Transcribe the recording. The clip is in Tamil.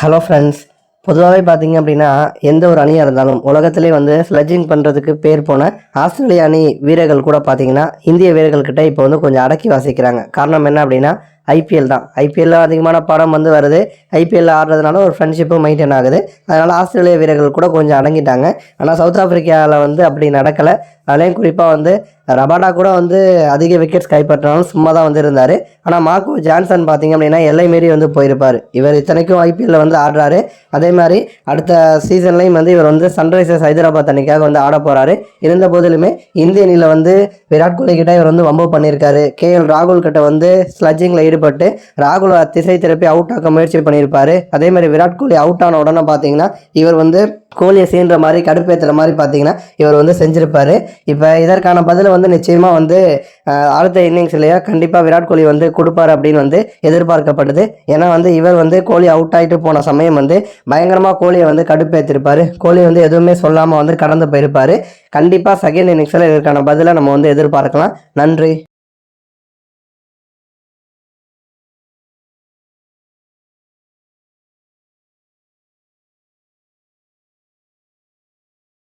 ஹலோ ஃப்ரெண்ட்ஸ் பொதுவாகவே பார்த்தீங்க அப்படின்னா எந்த ஒரு அணியாக இருந்தாலும் உலகத்திலே வந்து ஸ்லட்ஜிங் பண்ணுறதுக்கு பேர் போன ஆஸ்திரேலிய அணி வீரர்கள் கூட பார்த்தீங்கன்னா இந்திய வீரர்கள்கிட்ட இப்போ வந்து கொஞ்சம் அடக்கி வாசிக்கிறாங்க. காரணம் என்ன அப்படின்னா ஐபிஎல் தான். ஐபிஎல்ல அதிகமான படம் வந்து வருது. ஐபிஎல்ல ஆடுறதுனால ஒரு ஃப்ரெண்ட்ஷிப்பும் மெயின்டைன் ஆகுது. அதனால் ஆஸ்திரேலிய வீரர்கள் கூட கொஞ்சம் அடங்கிட்டாங்க. ஆனால் சவுத் ஆப்பிரிக்காவில் வந்து அப்படி நடக்கலை. அதுலேயும் குறிப்பாக வந்து ரபாடா கூட வந்து அதிக விக்கெட்ஸ் கைப்பற்றினாலும் சும்மா தான் வந்து இருந்தார். ஆனால் மார்க்கோ ஜான்சன் பார்த்தீங்க அப்படின்னா எல்லை மீறி வந்து போயிருப்பார். இவர் இத்தனைக்கும் ஐபிஎல்ல வந்து ஆடுறாரு. அதே மாதிரி அடுத்த சீசன்லையும் வந்து இவர் வந்து சன்ரைசர்ஸ் ஹைதராபாத் அணிக்காக வந்து ஆட போகிறாரு இருந்த போதிலுமே இந்திய அணியில் வந்து விராட் கோலி கிட்ட இவர் வந்து வம்பு பண்ணியிருக்காரு. கேஎல் ராகுல் கிட்ட வந்து ஸ்லட்ஜிங்கில் ஈடுபட்டு ராகுல் திசை திருப்பி அவுட் ஆக்க முயற்சி பண்ணியிருப்பாரு. அதே மாதிரி விராட் கோலி அவுட் ஆன உடனே பார்த்தீங்கன்னா இவர் வந்து கோலியை சீன்ற மாதிரி கடுப்பேற்றுற மாதிரி பார்த்தீங்கன்னா இவர் வந்து செஞ்சிருப்பாரு. இப்போ இதற்கான பதிலை வந்து நிச்சயமாக வந்து அடுத்த இன்னிங்ஸ்லேயே கண்டிப்பாக விராட் கோலி வந்து கொடுப்பாரு அப்படின்னு வந்து எதிர்பார்க்கப்படுது. ஏன்னா வந்து இவர் வந்து கோலி அவுட் ஆகிட்டு போன சமயம் வந்து பயங்கரமாக கோலியை வந்து கடுப்பேற்றிருப்பாரு கோலி வந்து எதுவுமே சொல்லாமல் வந்து கடந்து போயிருப்பார். கண்டிப்பாக செகண்ட் இன்னிங்ஸில் இதற்கான பதிலை நம்ம வந்து எதிர்பார்க்கலாம். நன்றி.